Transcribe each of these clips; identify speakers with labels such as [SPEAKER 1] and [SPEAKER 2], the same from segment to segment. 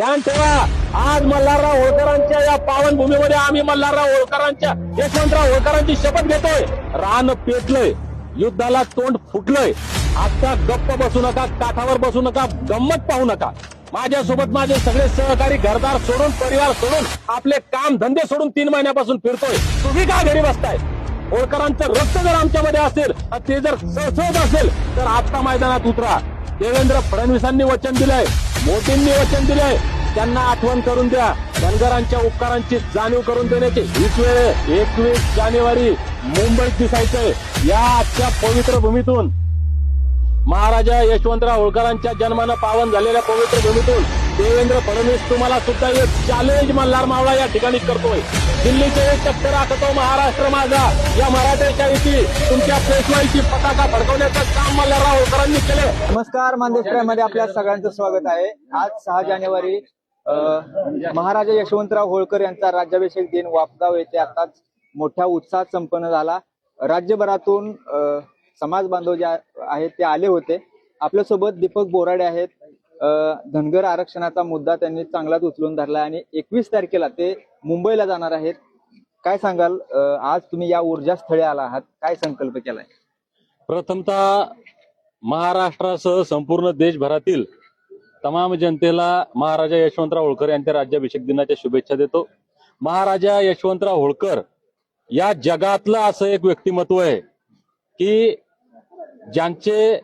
[SPEAKER 1] ध्यान ठेवा. आज मल्हारराव होळकरांच्या या पावनभूमीमध्ये आम्ही मल्हारराव होळकरांच्या यशवंतराव होळकरांची शपथ घेतोय. रान पेटलंय. युद्धाला तोंड फुटलंय. आता गप्प बसू नका काठावर बसू नका गंमत पाहू नका. माझ्यासोबत माझे सगळे सहकारी घरदार सोडून परिवार सोडून आपले काम धंदे सोडून तीन महिन्यापासून फिरतोय. तुम्ही का घरी बसताय? होळकरांचं रक्त जर आमच्यामध्ये असेल ते जर सळसळत असेल तर आता मैदानात उतरा. देवेंद्र फडणवीसांनी वचन दिलंय. मोदींनी वचन दिलंय त्यांना आठवण करून द्या. धनगरांच्या उपकारांची जाणीव करून देण्याची हीच वेळ एकवीस जानेवारी मुंबईत दिसायचंय. या आजच्या पवित्र भूमीतून. महाराजा यशवंतराव होळकरांच्या जन्मानं पावन झालेल्या पवित्र भूमीतून. देवेंद्र फडणवीस तुम्हाला सुद्धा एक चॅलेंज मल्हार मावळा या ठिकाणी करतोय. दिल्लीचे एक टक्कर राखतो महाराष्ट्र माझा. या मराठ्याच्या इथे तुमच्या पेशवाईची पताका फडकवण्याचं काम मल्हारराव होळकरांनी केलं
[SPEAKER 2] नमस्कार मानदेशमध्ये आपल्या सगळ्यांचं स्वागत आहे. आज सहा जानेवारी महाराजा यशवंतराव होळकर यांचा राज्याभिषेक दिन वापगाव येथे आताच मोठ्या उत्साहात संपन्न झाला. राज्यभरातून समाज बांधव जे आहेत ते आले होते. आपल्यासोबत दीपक बोराडे आहेत धनगर आरक्षणाचा मुद्दा त्यांनी चांगलाच उचलून धरला आणि एकवीस तारखेला ते मुंबईला जाणार आहेत. काय सांगाल? आज तुम्ही या ऊर्जा स्थळी आला आहात. काय संकल्प केलाय?
[SPEAKER 1] प्रथमतः महाराष्ट्रासह संपूर्ण देशभरातील तमाम जनतेला महाराजा यशवंतराव होळकर यांच्या राज्याभिषेक दिनाच्या शुभेच्छा देतो. महाराजा यशवंतराव होळकर या जगातलं असं एक व्यक्तिमत्व आहे की ज्यांचे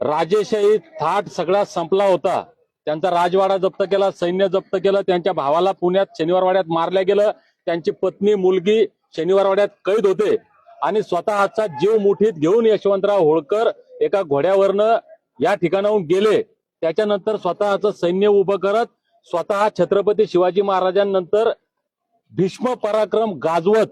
[SPEAKER 1] राजेशाही थाट सगळा संपला होता. त्यांचा राजवाडा जप्त केला सैन्य जप्त केलं त्यांच्या भावाला पुण्यात शनिवारवाड्यात मारल्या गेलं त्यांची पत्नी मुलगी शनिवारवाड्यात कैद होते. आणि स्वतःचा जीव मुठीत घेऊन यशवंतराव होळकर एका घोड्यावरनं या ठिकाणाहून गेले. त्याच्यानंतर स्वतःचं सैन्य उभं करत स्वतः छत्रपती शिवाजी महाराजांनंतर भीष्म पराक्रम गाजवत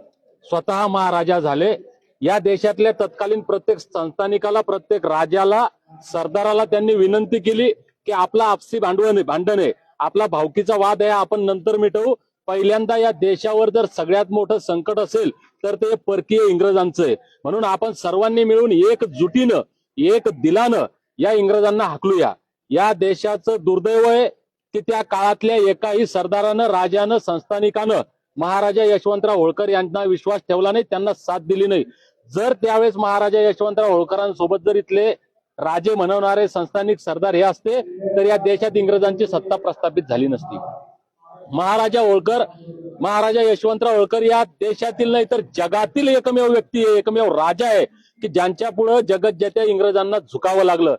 [SPEAKER 1] स्वतः महाराजा झाले. या देशातल्या तत्कालीन प्रत्येक संस्थानिकाला प्रत्येक राजाला सरदाराला त्यांनी विनंती केली की आपला आपसी भांडवण भांडण आहे. आपला भावकीचा वाद आहे आपण नंतर मिटवू. पहिल्यांदा या देशावर जर सगळ्यात मोठं संकट असेल तर ते परकीय इंग्रजांचं आहे. म्हणून आपण सर्वांनी मिळून एक जुटीनं एक दिलानं या इंग्रजांना हाकलूया. या देशाचं दुर्दैव आहे की त्या काळातल्या एकाही सरदारानं राजानं संस्थानिकानं महाराजा यशवंतराव होळकर यांना विश्वास ठेवला नाही त्यांना साथ दिली नाही. जर त्यावेळेस महाराजा यशवंतराव होळकरांसोबत जर इथले राजे म्हणवणारे संस्थानिक सरदार हे असते तर या देशात इंग्रजांची सत्ता प्रस्थापित झाली नसती. महाराजा होळकर महाराजा यशवंतराव होळकर या देशातील नाही तर जगातील एकमेव व्यक्ती आहे एकमेव राजा आहे की ज्यांच्या पुढे जगत जेत्या इंग्रजांना झुकावं लागलं.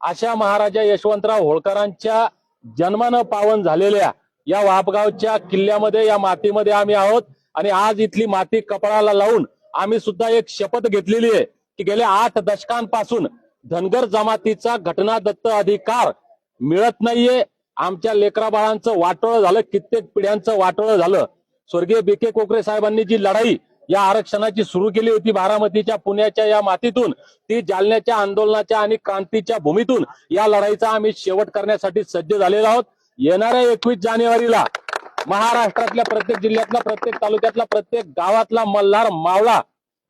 [SPEAKER 1] अशा महाराजा यशवंतराव होळकरांच्या जन्मानं पावन झालेल्या या वापगावच्या किल्ल्यामध्ये या मातीमध्ये आम्ही आहोत आणि आज इथली माती कपाळाला लावून आम्ही सुद्धा एक शपथ घेतलेली आहे की गेल्या आठ दशकांपासून धनगर जमातीचा घटना दत्त अधिकार मिळत नाहीये. आमच्या लेकरा बाळांचं वाटोळं झालं कित्येक पिढ्यांचं वाटोळं झालं. स्वर्गीय बी के कोकरे साहेबांनी जी लढाई या आरक्षणाची सुरू केली होती बारामतीच्या पुण्याच्या या मातीतून ती जालन्याच्या आंदोलनाच्या आणि क्रांतीच्या भूमीतून या लढाईचा आम्ही शेवट करण्यासाठी सज्ज झालेलो आहोत. येणाऱ्या एकवीस जानेवारीला महाराष्ट्रातल्या प्रत्येक जिल्ह्यातला प्रत्येक तालुक्यातला प्रत्येक गावातला मल्हार मावळा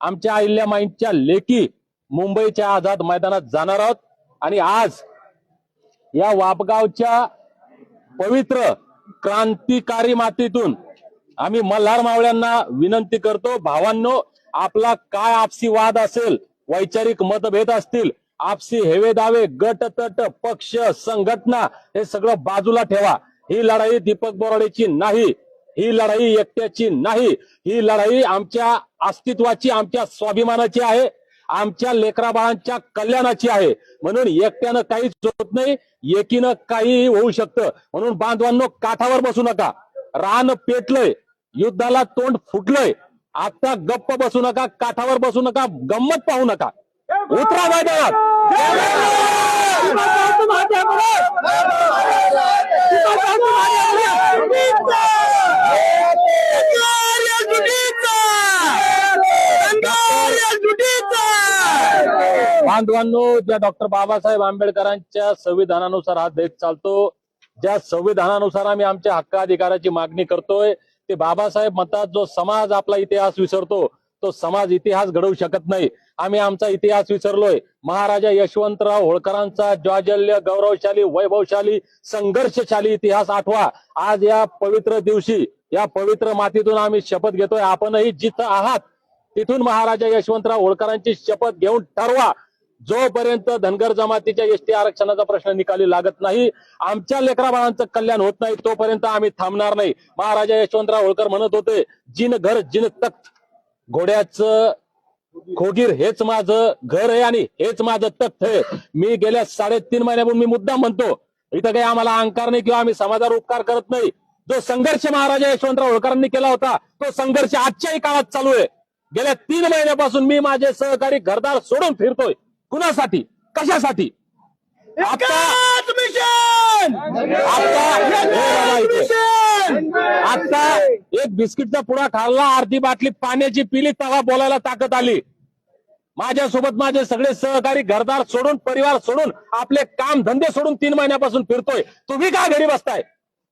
[SPEAKER 1] आमच्या अहिल्या माईंच्या लेकी मुंबईच्या आझाद मैदानात जाणार आहोत. आणि आज या वापगावच्या पवित्र क्रांतिकारी मातीतून आम्ही मल्हार मावळ्यांना विनंती करतो भावांनो आपला काय आपसी वाद असेल वैचारिक मतभेद असतील आपसी हेवे दावे गट तट पक्ष संघटना हे सगळं बाजूला ठेवा. ही लढाई दीपक बोराडेची नाही ही लढाई एकट्याची नाही ही लढाई आमच्या अस्तित्वाची आमच्या स्वाभिमानाची आहे आमच्या लेकराबाळांच्या कल्याणाची आहे. म्हणून एकट्यानं काहीच होत नाही एकीनं काही होऊ शकतं. म्हणून बांधवांनो काठावर बसू नका. रान पेटलंय युद्धाला तोंड फुटलंय. आता गप्प बसू नका काठावर बसू नका गंमत पाहू नका. उतरा मैदानात बांधवांनो ज्या डॉक्टर बाबासाहेब आंबेडकरांच्या संविधानानुसार हा देश चालतो ज्या संविधानानुसार आम्ही आमच्या हक्क अधिकाराची मागणी करतोय ते बाबासाहेब म्हणतात जो समाज आपला इतिहास विसरतो तो समाज इतिहास घडवू शकत नाही. आम्ही आमचा इतिहास विसरलोय. महाराजा यशवंतराव होळकरांचा ज्वाजल्य गौरवशाली वैभवशाली संघर्षशाली इतिहास आठवा. आज या पवित्र दिवशी या पवित्र मातीतून आम्ही शपथ घेतोय. आपणही जिथं आहात तिथून महाराजा यशवंतराव होळकरांची शपथ घेऊन ठरवा. जोपर्यंत धनगर जमातीच्या एसटी आरक्षणाचा प्रश्न निकाली लागत नाही आमच्या लेकरा बाळांचं कल्याण होत नाही तोपर्यंत आम्ही थांबणार नाही. महाराजा यशवंतराव होळकर म्हणत होते जिन घर जिन तख्त. घोड्याचं खोगीर हेच माझं घर आहे आणि हेच माझं तख्त आहे. मी गेल्या साडेतीन महिन्यापूर्वी मी मुद्दाम म्हणतो इथं काही आम्हाला अहंकार नाही किंवा आम्ही समाजावर उपकार करत नाही. जो संघर्ष महाराजा यशवंतराव होळकरांनी केला होता तो संघर्ष आजच्याही काळात चालू आहे. गेल्या तीन महिन्यापासून मी माझे सहकारी घरदार सोडून फिरतोय. कुणासाठी? कशासाठी? आता आता. आता एक बिस्किटचा पुडा खाल्ला अर्धी बाटली पाण्याची पिली तेव्हा बोलायला ताकद आली. माझ्यासोबत माझे सगळे सहकारी घरदार सोडून परिवार सोडून आपले काम धंदे सोडून तीन महिन्यापासून फिरतोय. तुम्ही का घरी बसताय?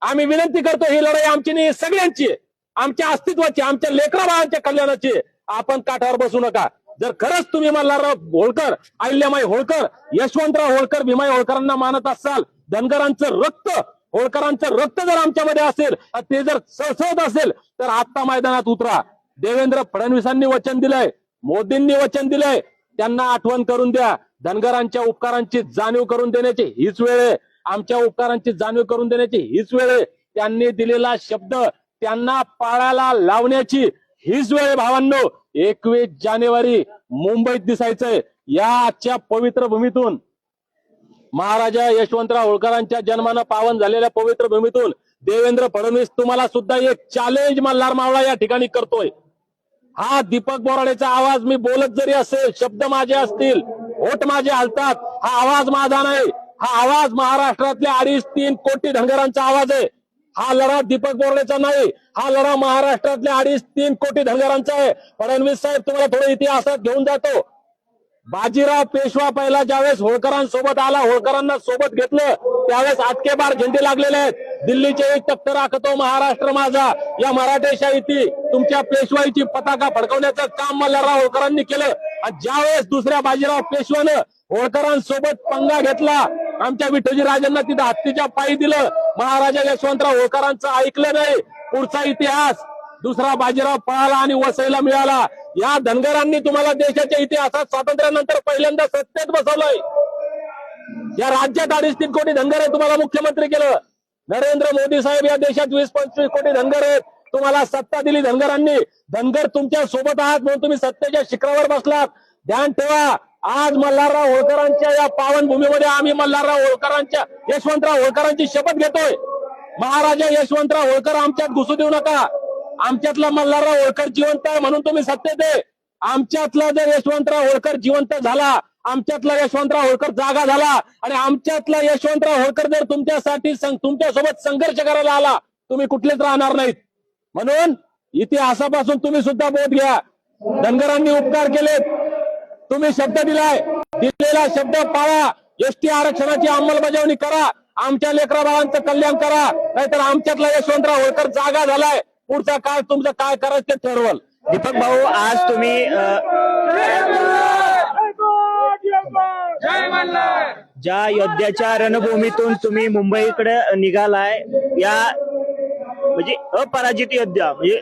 [SPEAKER 1] आम्ही विनंती करतो ही लढाई आमची नाही सगळ्यांची आमच्या अस्तित्वाची आमच्या लेकरा बाळांच्या कल्याणाची आपण काठावर बसू नका. जर खरंच तुम्ही मल्हारराव होळकर अहिल्यामाई होळकर यशवंतराव होळकर भीमाई होळकरांना मानत असाल धनगरांचं रक्त होळकरांचं रक्त जर आमच्यामध्ये असेल ते जर सळसळत असेल तर आत्ता मैदानात उतरा. देवेंद्र फडणवीसांनी वचन दिलंय मोदींनी वचन दिलंय. त्यांना आठवण करून द्या. धनगरांच्या उपकारांची जाणीव करून देण्याची हीच वेळ आहे. आमच्या उपकारांची जाणीव करून देण्याची हीच वेळ आहे. त्यांनी दिलेला शब्द त्यांना पाळायला लावण्याची हीच वेळ आहे भावांनो. एकवीस जानेवारी मुंबईत दिसायचंय. या आजच्या पवित्र भूमीतून महाराजा यशवंतराव होळकरांच्या जन्मानं पावन झालेल्या पवित्र भूमीतून देवेंद्र फडणवीस तुम्हाला सुद्धा एक चॅलेंज मल्हार मावळा या ठिकाणी करतोय. हा दीपक बोराडेचा आवाज मी बोलत जरी असेल शब्द माझे असतील होट माझे हलतात हा आवाज माझा नाही. हा आवाज महाराष्ट्रातल्या अडीच तीन कोटी धनगरांचा आवाज आहे. हा लढा दीपक बोराडेचा नाही हा लढा महाराष्ट्रातल्या अडीच तीन कोटी धनगरांचा आहे. फडणवीस साहेब तुम्हाला थोडं इतिहासात घेऊन जातो. बाजीराव पेशवा पहिला ज्यावेळेस होळकरांसोबत आला होळकरांना सोबत घेतलं त्यावेळेस आटकेबार झेंडे लागलेले आहेत. दिल्लीचे एक तख्त राखतो महाराष्ट्र माझा. या मराठेशाहीती तुमच्या पेशवाईची पताका फडकवण्याचं काम मल्हारराव होळकरांनी केलं. आणि ज्यावेळेस दुसऱ्या बाजीराव पेशवानं होळकरांसोबत पंगा घेतला आमच्या विठोजी राजांना तिथं हत्तीच्या पायी दिलं. महाराजा यशवंतराव होळकरांचं ऐकलं नाही. पुढचा इतिहास. दुसरा बाजीराव पळाला आणि वसईला मिळाला. या धनगरांनी तुम्हाला देशाच्या इतिहासात स्वातंत्र्यानंतर पहिल्यांदा सत्तेत बसवलंय. या राज्यात अडीच तीन कोटी धनगर आहे तुम्हाला मुख्यमंत्री केलं. नरेंद्र मोदी साहेब या देशात वीस पंचवीस कोटी धनगर आहेत. तुम्हाला सत्ता दिली धनगरांनी. धनगर तुमच्यासोबत आहात म्हणून तुम्ही सत्तेच्या शिखरावर बसलात. ध्यान ठेवा. आज मल्हारराव होळकरांच्या या पावन भूमीमध्ये आम्ही मल्हारराव होळकरांच्या यशवंतराव होळकरांची शपथ घेतोय. महाराजा यशवंतराव होळकर आमच्यात घुसू देऊ नका. आमच्यातला मल्हारराव होळकर जिवंत आहे म्हणून तुम्ही सत्तेत आहे. आमच्यातला जर यशवंतराव होळकर जिवंत झाला आमच्यातला यशवंतराव होळकर जागा झाला आणि आमच्यातला यशवंतराव होळकर जर तुमच्यासाठी तुमच्यासोबत संघर्ष करायला आला तुम्ही कुठलेच राहणार नाहीत. म्हणून इतिहासापासून तुम्ही सुद्धा बोध घ्या. धनगरांनी उपकार केलेत. तुम्ही शब्द दिलाय. दिलेला शब्द पाळा. एसटी आरक्षणाची अंमलबजावणी करा. आमच्या लेकरा बाळांचं कल्याण करा. नाहीतर आमच्यातला यशवंतराव होळकर जागा झालाय. पुढचा काळ तुमचं काय करायचं ते ठरवल.
[SPEAKER 3] दीपक भाऊ आज तुम्ही ज्या योद्ध्याच्या रणभूमीतून तुम्ही मुंबईकडे निघालाय या म्हणजे अपराजित योद्धा म्हणजे